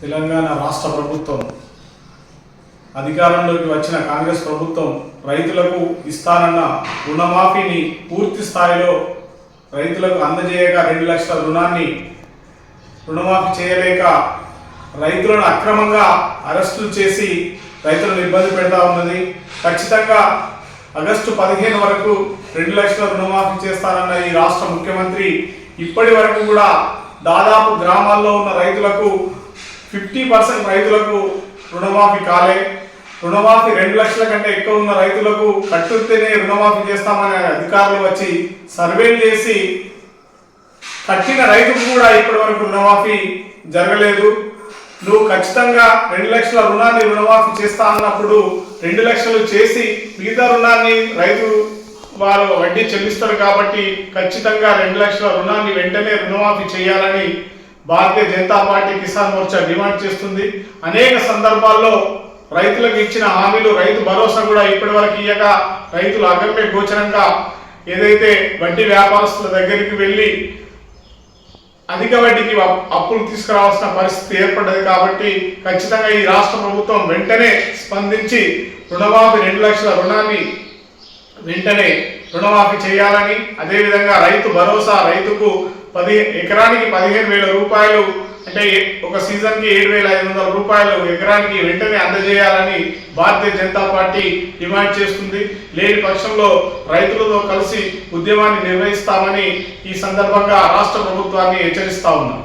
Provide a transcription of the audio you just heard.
తెలంగాణ రాష్ట్ర ప్రభుత్వం అధికారంలోకి వచ్చిన కాంగ్రెస్ ప్రభుత్వం రైతులకు ఇస్తానన్న రుణమాఫీని పూర్తి స్థాయిలో రైతులకు అందజేయగా రెండు లక్షల రుణాన్ని రుణమాఫీ చేయలేక రైతులను అక్రమంగా అరెస్టులు చేసి రైతులను ఇబ్బంది పెడతా ఉన్నది. ఖచ్చితంగా ఆగస్టు పదిహేను వరకు రెండు లక్షల రుణమాఫీ చేస్తానన్న ఈ రాష్ట్ర ముఖ్యమంత్రి ఇప్పటి వరకు కూడా దాదాపు గ్రామాల్లో ఉన్న రైతులకు ఫిఫ్టీ పర్సెంట్ రైతులకు రుణమాఫీ కాలే. రుణమాఫీ రెండు లక్షల కంటే ఎక్కువ ఉన్న రైతులకు కట్టుతేనే రుణమాఫీ చేస్తామని అధికారులు వచ్చి సర్వేలు చేసి కట్టిన రైతుకు కూడా ఇప్పటి వరకు రుణమాఫీ జరగలేదు. నువ్వు ఖచ్చితంగా రెండు లక్షల రుణాన్ని రుణమాఫీ చేస్తా అన్నప్పుడు రెండు లక్షలు చేసి మిగతా రుణాన్ని రైతు వారు వడ్డీ చెల్లిస్తారు కాబట్టి ఖచ్చితంగా రెండు లక్షల రుణాన్ని వెంటనే రుణమాఫీ చేయాలని భారతీయ జనతా పార్టీ కిసాన్ మోర్చా డిమాండ్ చేస్తుంది. అనేక సందర్భాల్లో రైతులకు ఇచ్చిన హామీలు రైతు భరోసా కూడా ఇప్పటి వరకు ఇయ్యక రైతులు అగమ్య గోచరంగా ఏదైతే వడ్డీ వ్యాపారస్తుల దగ్గరికి వెళ్ళి అధిక వడ్డీకి అప్- అప్పులు తీసుకురావాల్సిన పరిస్థితి ఏర్పడ్డది కాబట్టి ఖచ్చితంగా ఈ రాష్ట్ర ప్రభుత్వం వెంటనే స్పందించి రుణమాఫీ రెండు లక్షల రుణాన్ని వెంటనే రుణమాఫీ చేయాలని అదేవిధంగా రైతు భరోసా రైతుకు పది ఎకరానికి పదిహేను వేల రూపాయలు అంటే ఒక సీజన్కి ఏడు వేల ఐదు వందల రూపాయలు ఎకరానికి వెంటనే అందజేయాలని భారతీయ జనతా పార్టీ డిమాండ్ చేస్తుంది. లేని పక్షంలో రైతులతో కలిసి ఉద్యమాన్ని నిర్వహిస్తామని ఈ సందర్భంగా రాష్ట్ర ప్రభుత్వాన్ని హెచ్చరిస్తా ఉన్నాం.